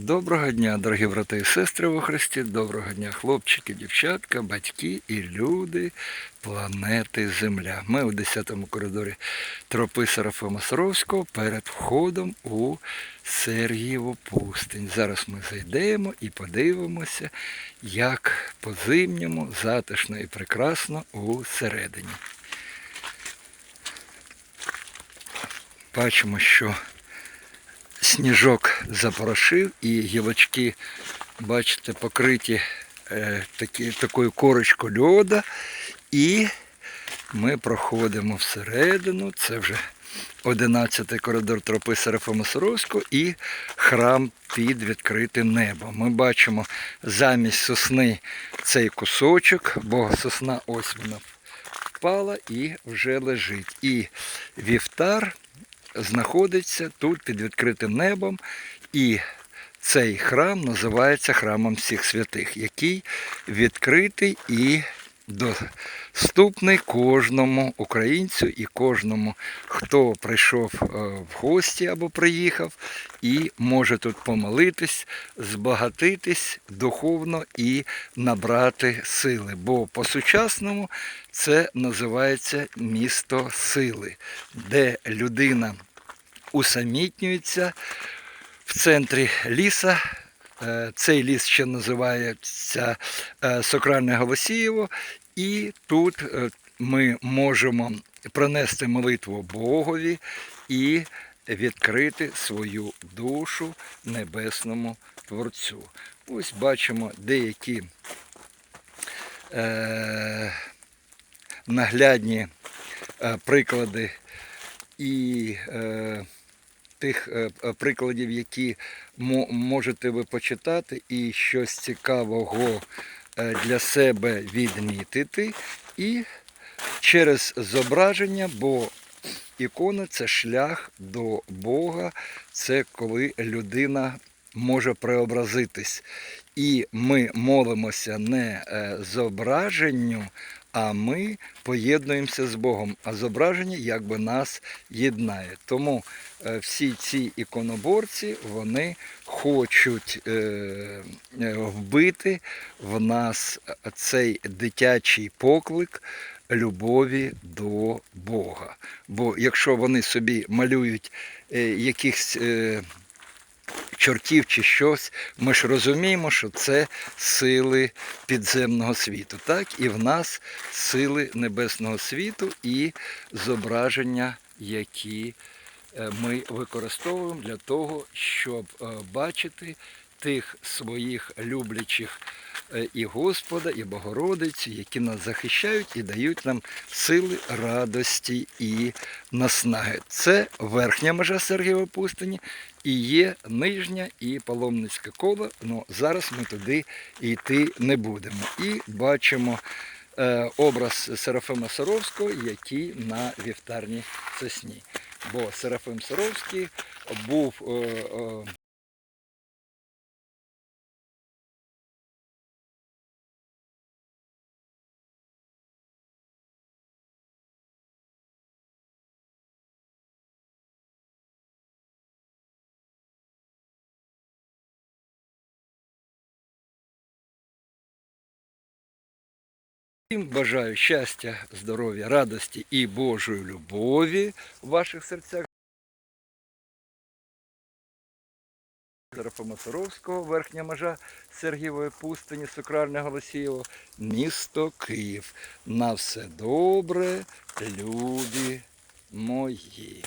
Доброго дня, дорогі брати і сестри во Христі, доброго дня, хлопчики, дівчатка, батьки і люди планети Земля. Ми у 10-му коридорі тропи Серафима Саровського перед входом у Сергієву пустинь. Зараз ми зайдемо і подивимося, як по-зимньому, затишно і прекрасно усередині. Бачимо, що сніжок запорошив і гілочки, бачите, покриті е, такі, такою корочкою льода. І ми проходимо всередину. Це вже 11-й коридор тропи Серафима Саровського і храм під відкритим небом. Ми бачимо замість сосни цей кусочок, бо сосна ось вона впала і вже лежить. І вівтар знаходиться тут під відкритим небом, і цей храм називається храмом всіх святих, який відкритий і доступний кожному українцю і кожному, хто прийшов е, в гості або приїхав, і може тут помолитись, збагатитись духовно і набрати сили. Бо по-сучасному це називається місто сили, де людина усамітнюється в центрі ліса. Е, Цей ліс ще називається е, Сокральне Голосієво, і тут е, ми можемо пронести молитву Богові і відкрити свою душу небесному Творцю. Ось бачимо деякі е, наглядні приклади і е, тих е, е, прикладів, які можете ви почитати і щось цікавого е, для себе відмітити. І через зображення, бо ікона це шлях до Бога, це коли людина може преобразитись. І ми молимося не зображенню, а ми поєднуємося з Богом. А зображення якби нас єднає. Тому е, всі ці іконоборці вони хочуть е, е, вбити в нас цей дитячий поклик любові до Бога. Бо якщо вони собі малюють якихось. Чортів чи щось, ми ж розуміємо, що це сили підземного світу. Так, і в нас сили небесного світу і зображення, які е, ми використовуємо для того, щоб е, бачити тих своїх люблячих і Господа, і Богородицю, які нас захищають і дають нам сили, радості і наснаги. Це верхня межа Сергієва пустині і є нижня і паломницьке коло. Ну, зараз ми туди йти не будемо. І бачимо е, образ Серафима Саровського, який на вівтарній сосні. Бо Серафим Саровський був Всім бажаю щастя, здоров'я, радості і Божої любові в ваших серцях. Серафима верхня межа Сергієвої пустині, Сокральне Голосієво, місто Київ. На все добре, любі мої.